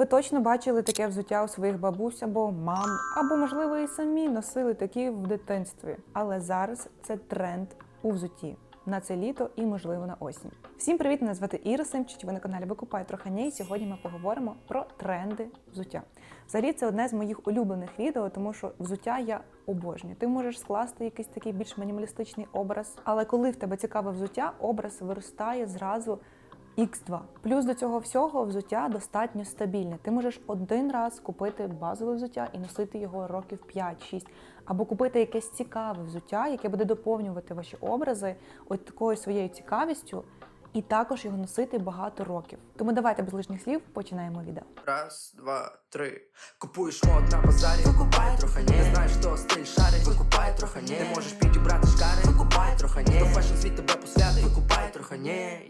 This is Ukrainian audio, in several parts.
Ви точно бачили таке взуття у своїх бабусь або мам, або, можливо, і самі носили такі в дитинстві. Але зараз це тренд у взутті. На це літо і, можливо, на осінь. Всім привіт! Мене звати Іра Семчич. Ви на каналі Викупай Трохані. І сьогодні ми поговоримо про тренди взуття. Взагалі, це одне з моїх улюблених відео, тому що взуття я обожнюю. Ти можеш скласти якийсь такий більш мінімалістичний образ, але коли в тебе цікаве взуття, образ виростає зразу. X2. Плюс до цього всього взуття достатньо стабільне. Ти можеш один раз купити базове взуття і носити його років 5-6. Або купити якесь цікаве взуття, яке буде доповнювати ваші образи от такою своєю цікавістю, і також його носити багато років. Тому давайте без лишніх слів починаємо відео. Раз, два, три. Купуєш мод на базарі, викупай трохи не знаєш, хто стиль шарить, викупай трохи не можеш підібрати шкари, викупай трохи не фешн світ тебе посвятить, викупай трохи не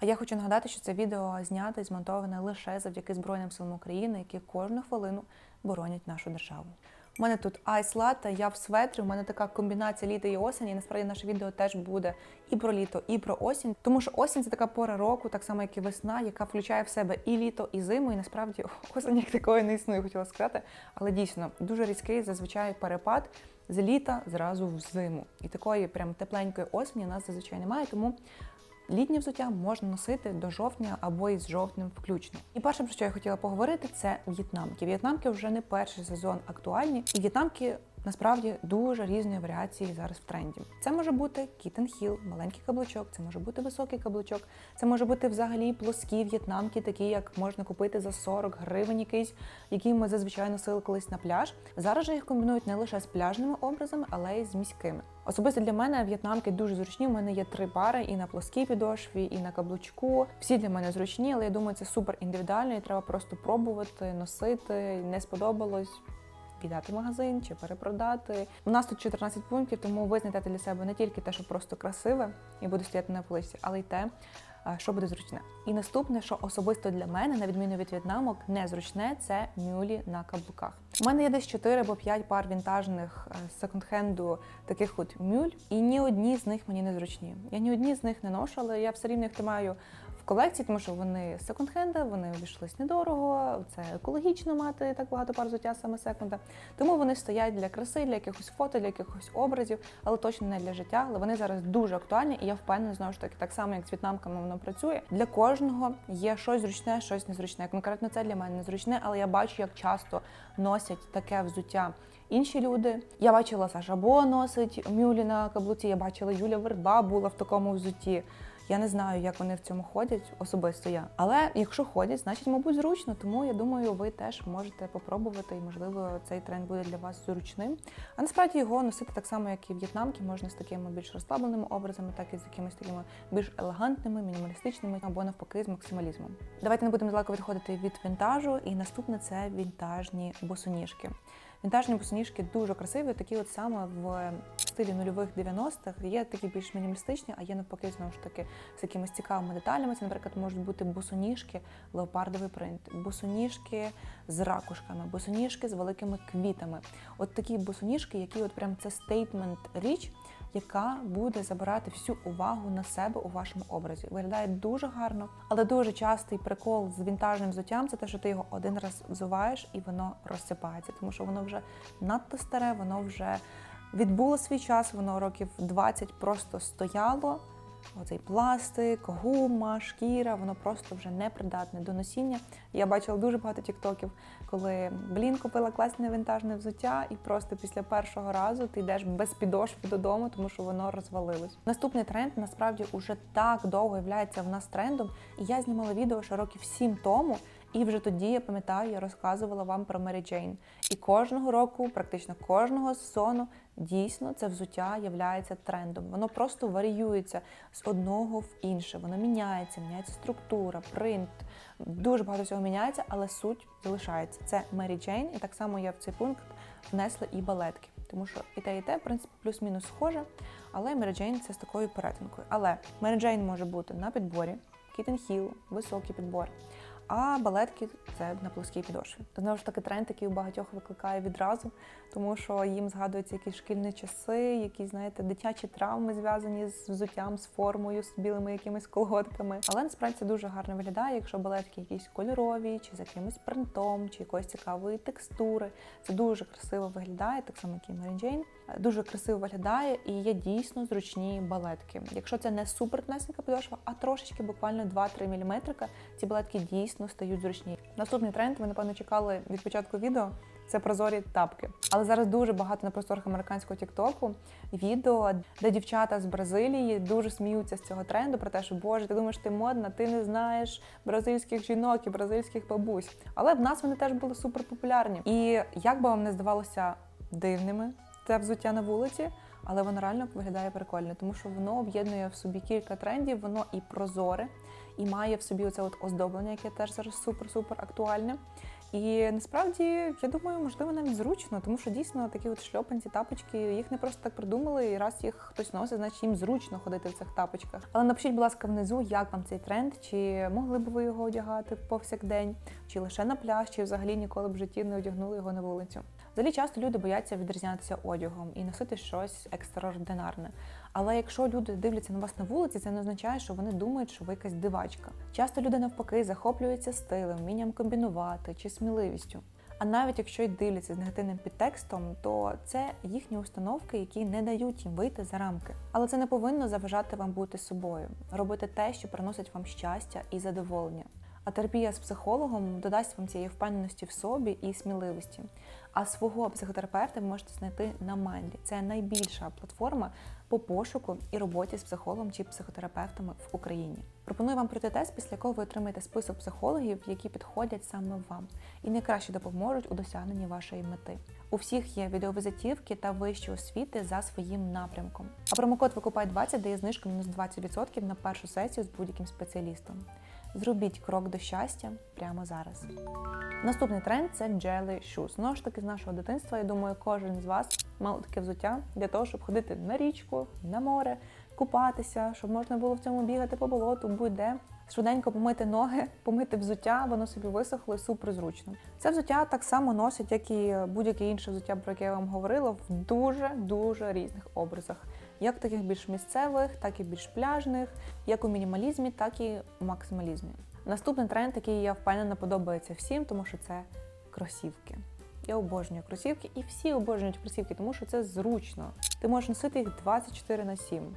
А я хочу нагадати, що це відео знято і змонтоване лише завдяки Збройним силам України, які кожну хвилину боронять нашу державу. У мене тут айс латте, я в светрі. У мене така комбінація літа і осені. І насправді наше відео теж буде і про літо, і про осінь. Тому що осінь це така пора року, так само як і весна, яка включає в себе і літо, і зиму. І насправді осінь як такої не існує, хотіла сказати. Але дійсно дуже різкий зазвичай перепад з літа зразу в зиму. І такої прям тепленької осені у нас зазвичай немає. Тому Літнє взуття можна носити до жовтня або із жовтнем включно. І перше, про що я хотіла поговорити, це в'єтнамки. В'єтнамки вже не перший сезон актуальні, і в'єтнамки насправді дуже різної варіації зараз в тренді. Це може бути кітен хіл, маленький каблучок, це може бути високий каблучок, це може бути взагалі плоскі в'єтнамки, такі як можна купити за 40 гривень якийсь, які ми зазвичай носили колись на пляж. Зараз же їх комбінують не лише з пляжними образами, але й з міськими. Особисто для мене в'єтнамки дуже зручні. У мене є три пари і на плоскій підошві, і на каблучку. Всі для мене зручні, але я думаю, це супер індивідуально і треба просто пробувати, носити. Не сподобалось. Віддати в магазин чи перепродати. У нас тут 14 пунктів, тому ви знайдете для себе не тільки те, що просто красиве і буде стояти на полиці, але й те, що буде зручне. І наступне, що особисто для мене, на відміну від в'єтнамок, незручне, це мюлі на каблуках. У мене є десь 4 або 5 пар вінтажних з секонд-хенду таких от мюль, і ні одні з них мені не зручні. Я ні одні з них не ношу, але я все рівно їх в колекції, тому що вони секонд-хенда, вони обійшлись недорого, це екологічно мати так багато пар взуття саме секонда. Тому вони стоять для краси, для якихось фото, для якихось образів, але точно не для життя. Але вони зараз дуже актуальні, і я впевнена, знову ж таки, так само як з в'єтнамками воно працює. Для кожного є щось зручне, щось незручне. Конкретно це для мене незручне, але я бачу, як часто носять таке взуття. Інші люди. Я бачила Саша Бо носить мюлі на каблуці, я бачила Юля Верба була в такому взутті. Я не знаю, як вони в цьому ходять, особисто я. Але якщо ходять, значить, мабуть, зручно. Тому я думаю, ви теж можете попробувати, і можливо цей тренд буде для вас зручним. А насправді його носити так само, як і в'єтнамки, можна з такими більш розслабленими образами, так і з якимись такими більш елегантними, мінімалістичними або навпаки з максималізмом. Давайте не будемо далеко відходити від вінтажу. І наступне це вінтажні босоніжки. Вінтажні босоніжки дуже красиві, такі от саме в стилі нульових 90-х. Є такі більш мінімалістичні, а є навпаки, знову ж таки, з якимись цікавими деталями. Це, наприклад, можуть бути босоніжки, леопардовий принт, босоніжки з ракушками, босоніжки з великими квітами. От такі босоніжки, які от прям це стейтмент річ. Яка буде забирати всю увагу на себе у вашому образі. Виглядає дуже гарно, але дуже частий прикол з вінтажним взуттям це те, що ти його один раз взуваєш і воно розсипається, тому що воно вже надто старе, воно вже відбуло свій час, воно років 20 просто стояло. Оцей пластик, гума, шкіра, воно просто вже не придатне до носіння. Я бачила дуже багато тіктоків, коли блін купила класне вінтажне взуття, і просто після першого разу ти йдеш без підошви додому, тому що воно розвалилось. Наступний тренд насправді уже так довго являється в нас трендом. І я знімала відео ще років сім тому. І вже тоді я пам'ятаю, я розказувала вам про Мері Джейн. І кожного року, практично кожного сезону, дійсно це взуття являється трендом. Воно просто варіюється з одного в інше. Воно міняється, міняється структура, принт. Дуже багато всього міняється, але суть залишається. Це Мері Джейн, і так само я в цей пункт внесла і балетки. Тому що і те, і те, в принципі, плюс-мінус схоже, але Мері Джейн це з такою перетинкою. Але Мері Джейн може бути на підборі, Кітен Хіл, високий підбор. А балетки це на плоскій підошві. Знову ж таки, тренд, який у багатьох викликає відразу, тому що їм згадуються якісь шкільні часи, якісь, знаєте, дитячі травми зв'язані з взуттям, з формою, з білими якимись колготками. Але насправді це дуже гарно виглядає, якщо балетки якісь кольорові, чи з якимось принтом, чи якоїсь цікавої текстури. Це дуже красиво виглядає, так само, як і Mary Jane. Дуже красиво виглядає і є дійсно зручні балетки. Якщо це не супер тонесенька підошва, а трошечки буквально 2-3 мм, ці балетки дійсно стають зручні. Наступний тренд, ви напевно чекали від початку відео. Це прозорі тапки. Але зараз дуже багато на просторах американського тіктоку відео, де дівчата з Бразилії дуже сміються з цього тренду про те, що Боже, ти думаєш, ти модна, ти не знаєш бразильських жінок і бразильських бабусь. Але в нас вони теж були супер популярні. І як би вам не здавалося дивними це взуття на вулиці, але воно реально виглядає прикольно, тому що воно об'єднує в собі кілька трендів, воно і прозоре, і має в собі оце от оздоблення, яке теж зараз супер-супер актуальне. І насправді я думаю, можливо, навіть зручно, тому що дійсно такі от шльопанці, тапочки, їх не просто так придумали, і раз їх хтось носить, значить їм зручно ходити в цих тапочках. Але напишіть, будь ласка, внизу, як вам цей тренд, чи могли б ви його одягати повсякдень, чи лише на пляж, чи взагалі ніколи б в житті не одягнули його на вулицю. Взагалі часто люди бояться відрізнятися одягом і носити щось екстраординарне. Але якщо люди дивляться на вас на вулиці, це не означає, що вони думають, що ви якась дивачка. Часто люди навпаки захоплюються стилем, вмінням комбінувати чи сміливістю. А навіть якщо й дивляться з негативним підтекстом, то це їхні установки, які не дають їм вийти за рамки. Але це не повинно заважати вам бути собою, робити те, що приносить вам щастя і задоволення. А терапія з психологом додасть вам цієї впевненості в собі і сміливості. А свого психотерапевта ви можете знайти на Манді. Це найбільша платформа по пошуку і роботі з психологом чи психотерапевтами в Україні. Пропоную вам пройти тест, після якого ви отримаєте список психологів, які підходять саме вам і найкраще допоможуть у досягненні вашої мети. У всіх є відеовізитівки та вищі освіти за своїм напрямком. А промокод викупай 20 дає знижку мінус 20% на першу сесію з будь-яким спеціалістом. Зробіть крок до щастя прямо зараз. Наступний тренд це jelly shoes. Знову ж таки, з нашого дитинства, я думаю, кожен з вас мав таке взуття для того, щоб ходити на річку, на море, купатися, щоб можна було в цьому бігати по болоту, будь-де. Швиденько помити ноги, помити взуття, воно собі висохло і супер зручно. Це взуття так само носить, як і будь-яке інше взуття, про яке я вам говорила, в дуже-дуже різних образах. Як таких більш місцевих, так і більш пляжних, як у мінімалізмі, так і у максималізмі. Наступний тренд, який я впевнена подобається всім, тому що це кросівки. Я обожнюю кросівки, і всі обожнюють кросівки, тому що це зручно. Ти можеш носити їх 24 на 7.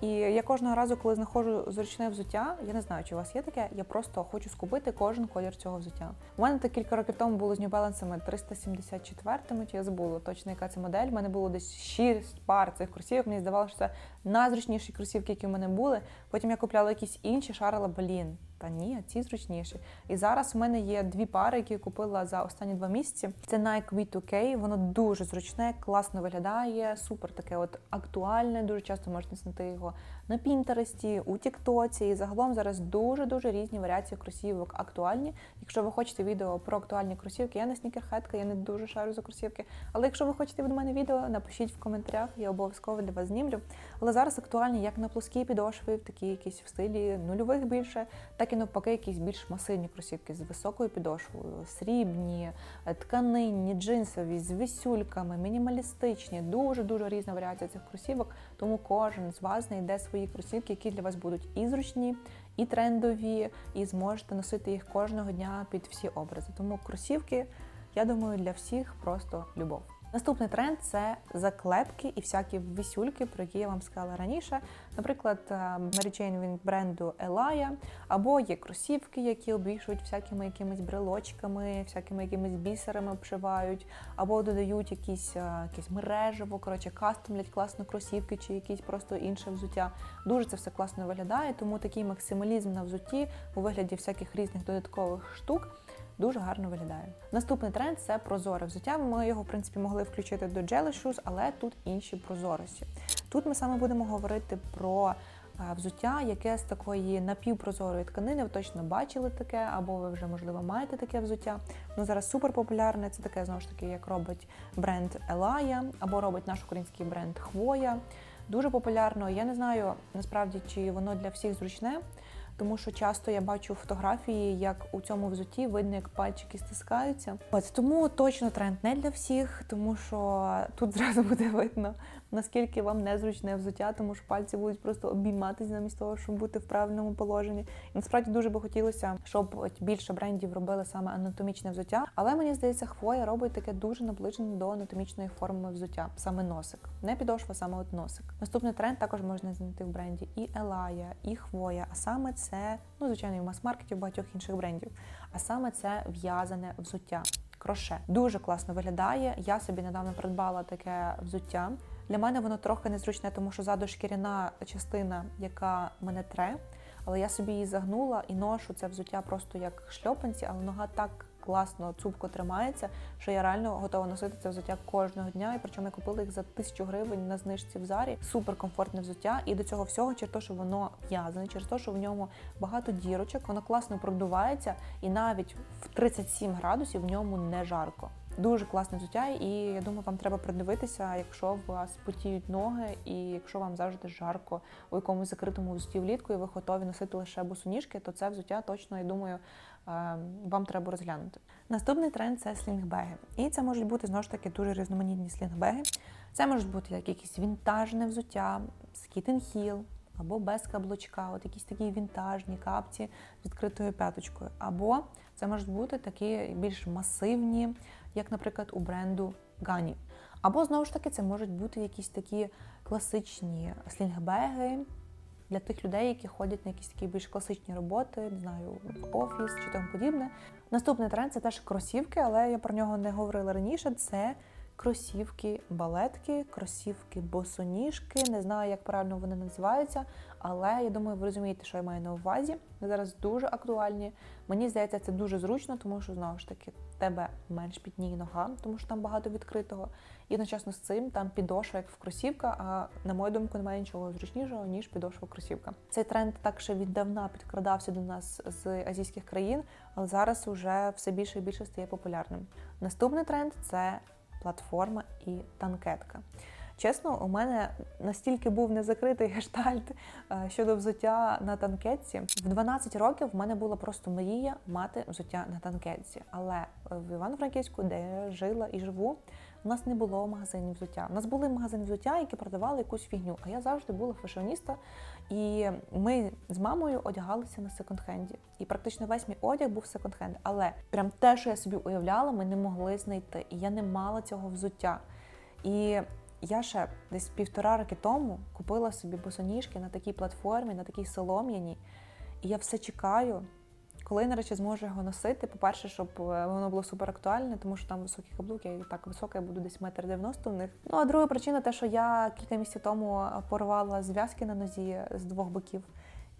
І я кожного разу, коли знаходжу зручне взуття, я не знаю, чи у вас є таке, я просто хочу скупити кожен колір цього взуття. У мене так кілька років тому було з New Balance 374, чи я забула точно, яка це модель. У мене було десь 6 пар цих кросівок. Мені здавалося, що це найзручніші кросівки, які в мене були. Потім я купляла якісь інші, шарила, блін. Та ні, ці зручніші. І зараз у мене є дві пари, які я купила за останні два місяці. Це Nike V2K, воно дуже зручне, класно виглядає, супер таке от актуальне. Дуже часто можна знайти його на Пінтересті, у Тіктоці. І загалом зараз дуже-дуже різні варіації кросівок актуальні. Якщо ви хочете відео про актуальні кросівки, я не снікерхетка, я не дуже шарю за кросівки. Але якщо ви хочете від мене відео, напишіть в коментарях, я обов'язково для вас знімлю. Але зараз актуальні як на плоскій підошві, такі якісь в стилі нульових більше, так і навпаки, якісь більш масивні кросівки з високою підошвою, срібні, е, тканинні, джинсові, з вісюльками, мінімалістичні. Дуже дуже різна варіація цих кросівок. Тому кожен з вас знайде свої кросівки, які для вас будуть і зручні, і трендові, і зможете носити їх кожного дня під всі образи. Тому кросівки, я думаю, для всіх просто любов. Наступний тренд це заклепки і всякі висюльки, про які я вам сказала раніше. Наприклад, е, Jane від бренду Elaya, або є кросівки, які обвішують всякими якимись брелочками, всякими якимись бісерами обшивають, або додають якісь, е, якісь мережево, коротше, кастомлять класно кросівки чи якісь просто інше взуття. Дуже це все класно виглядає, тому такий максималізм на взутті у вигляді всяких різних додаткових штук дуже гарно виглядає. Наступний тренд це прозоре взуття. Ми його, в принципі, могли включити до Jelly Shoes, але тут інші прозорості. Тут ми саме будемо говорити про е, взуття, яке з такої напівпрозорої тканини. Ви точно бачили таке, або ви вже, можливо, маєте таке взуття. Воно зараз супер популярне. Це таке знову ж таки, як робить бренд Elaya, або робить наш український бренд Хвоя. Дуже популярно. Я не знаю насправді, чи воно для всіх зручне. Тому що часто я бачу фотографії, як у цьому взуті видно, як пальчики стискаються. От тому точно тренд не для всіх, тому що тут зразу буде видно, наскільки вам незручне взуття, тому що пальці будуть просто обійматися замість того, щоб бути в правильному положенні. І насправді дуже би хотілося, щоб більше брендів робили саме анатомічне взуття. Але мені здається, хвоя робить таке дуже наближене до анатомічної форми взуття, саме носик. Не підошва, саме от носик. Наступний тренд також можна знайти в бренді і Елая, і Хвоя. А саме це, ну звичайно, і в мас-маркеті багатьох інших брендів. А саме це в'язане взуття. Кроше дуже класно виглядає. Я собі недавно придбала таке взуття. Для мене воно трохи незручне, тому що ззаду шкіряна частина, яка мене тре. Але я собі її загнула і ношу це взуття просто як шльопанці, але нога так класно, цупко тримається, що я реально готова носити це взуття кожного дня. І причому я купила їх за тисячу гривень на знижці в зарі. Супер комфортне взуття. І до цього всього, через те, що воно в'язане, через те, що в ньому багато дірочок, воно класно продувається, і навіть в 37 градусів в ньому не жарко. Дуже класне взуття, і я думаю, вам треба придивитися, якщо у вас потіють ноги, і якщо вам завжди жарко у якомусь закритому взутті влітку, і ви готові носити лише босоніжки, то це взуття точно, я думаю, е, вам треба розглянути. Наступний тренд це слінгбеги. І це можуть бути знову ж таки дуже різноманітні слінгбеги. Це можуть бути як якісь вінтажне взуття, скітен хіл, або без каблучка, от якісь такі вінтажні капці з відкритою п'яточкою. Або це можуть бути такі більш масивні, як, наприклад, у бренду Гані. Або знову ж таки це можуть бути якісь такі класичні слінгбеги для тих людей, які ходять на якісь такі більш класичні роботи, не знаю, в офіс чи тому подібне. Наступний тренд це теж кросівки, але я про нього не говорила раніше. Це кросівки, балетки, кросівки, босоніжки. Не знаю, як правильно вони називаються, але я думаю, ви розумієте, що я маю на увазі. Зараз дуже актуальні. Мені здається, це дуже зручно, тому що знову ж таки тебе менш пітніє нога, тому що там багато відкритого. І одночасно з цим там підошва, як в кросівка. А на мою думку, немає нічого зручнішого ніж підошва кросівка. Цей тренд так ще віддавна підкрадався до нас з азійських країн, але зараз уже все більше і більше стає популярним. Наступний тренд це платформа і танкетка. Чесно, у мене настільки був незакритий гештальт е, щодо взуття на танкетці. В 12 років в мене була просто мрія мати взуття на танкетці. Але в Івано-Франківську, де я жила і живу, у нас не було магазинів взуття. У нас були магазини взуття, які продавали якусь фігню. А я завжди була фешоніста, і ми з мамою одягалися на секонд-хенді. І практично весь мій одяг був секонд-хенд. Але прям те, що я собі уявляла, ми не могли знайти. І я не мала цього взуття. І я ще десь півтора роки тому купила собі босоніжки на такій платформі, на такій солом'яній. І я все чекаю, коли я нарешті зможу його носити. По-перше, щоб е, воно було супер актуальне, тому що там високі каблуки, я так висока, я буду десь метр дев'яносто в них. Ну а друга причина те, що я кілька місяців тому порвала зв'язки на нозі з двох боків.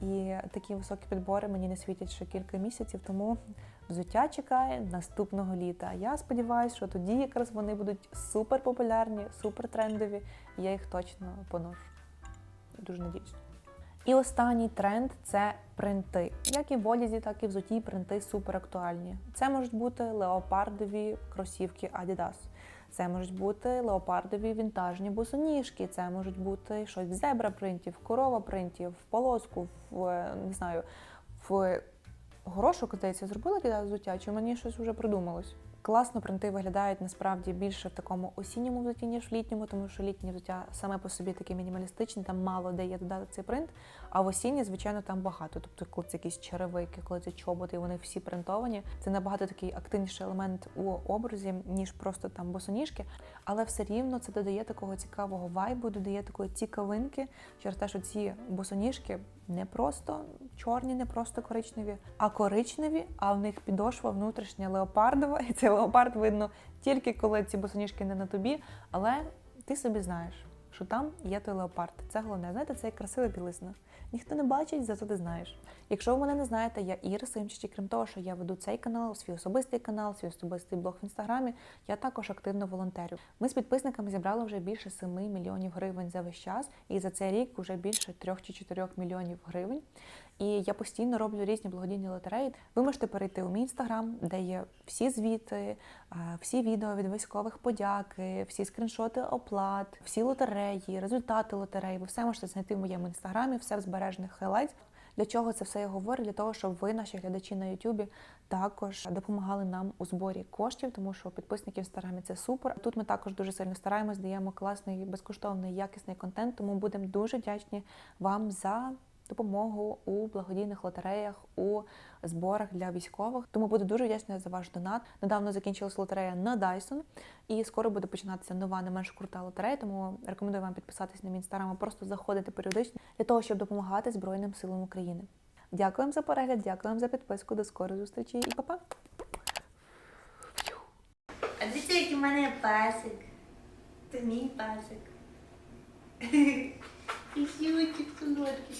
І такі високі підбори мені не світять ще кілька місяців, тому взуття чекає наступного літа. Я сподіваюся, що тоді якраз вони будуть супер популярні, супер трендові, і я їх точно поношу. Дуже надіюсь. І останній тренд це принти. Як і в одязі, так і в взуті принти супер актуальні. Це можуть бути леопардові кросівки Adidas. Це можуть бути леопардові вінтажні босоніжки, це можуть бути щось в зебра принтів, корова принтів, в полоску, в е, не знаю, в горошок, здається, зробила для взуття, чи мені щось вже придумалось. Класно принти виглядають насправді більше в такому осінньому взутті, ніж в літньому, тому що літнє взуття саме по собі таке мінімалістичне, там мало де є додати цей принт. А в осінні, звичайно, там багато. Тобто, коли це якісь черевики, коли це чоботи, і вони всі принтовані. Це набагато такий активніший елемент у образі, ніж просто там босоніжки. Але все рівно це додає такого цікавого вайбу, додає такої цікавинки через те, що ці босоніжки не просто чорні, не просто коричневі, а коричневі, а в них підошва внутрішня леопардова, і цей леопард видно тільки коли ці босоніжки не на тобі. Але ти собі знаєш, що там є той леопард. Це головне. Знаєте, це як красива білизна. Ніхто не бачить, зато ти знаєш. Якщо ви мене не знаєте, я Іра Симчич, і крім того, що я веду цей канал, свій особистий канал, свій особистий блог в інстаграмі, я також активно волонтерю. Ми з підписниками зібрали вже більше 7 мільйонів гривень за весь час, і за цей рік вже більше 3 чи 4 мільйонів гривень. І я постійно роблю різні благодійні лотереї. Ви можете перейти у мій інстаграм, де є всі звіти, е, всі відео від військових подяки, всі скріншоти оплат, всі лотереї, результати лотереї. Ви все можете знайти в моєму інстаграмі, все в збережених хайлайтах. Для чого це все я говорю? Для того, щоб ви, наші глядачі на Ютубі, також допомагали нам у зборі коштів, тому що підписники в інстаграмі це супер. Тут ми також дуже сильно стараємось, даємо класний, безкоштовний, якісний контент. Тому будемо дуже вдячні вам за допомогу у благодійних лотереях, у зборах для військових. Тому буду дуже вдячна за ваш донат. Недавно закінчилась лотерея на Dyson, і скоро буде починатися нова, не менш крута лотерея. Тому рекомендую вам підписатись на мій інстаграм, просто заходити періодично для того, щоб допомагати Збройним силам України. Дякуємо за перегляд, дякуємо за підписку. До скорої зустрічі і па-па! А дивіться, який в мене є песик. Це мій песик. І сілочки солодкі.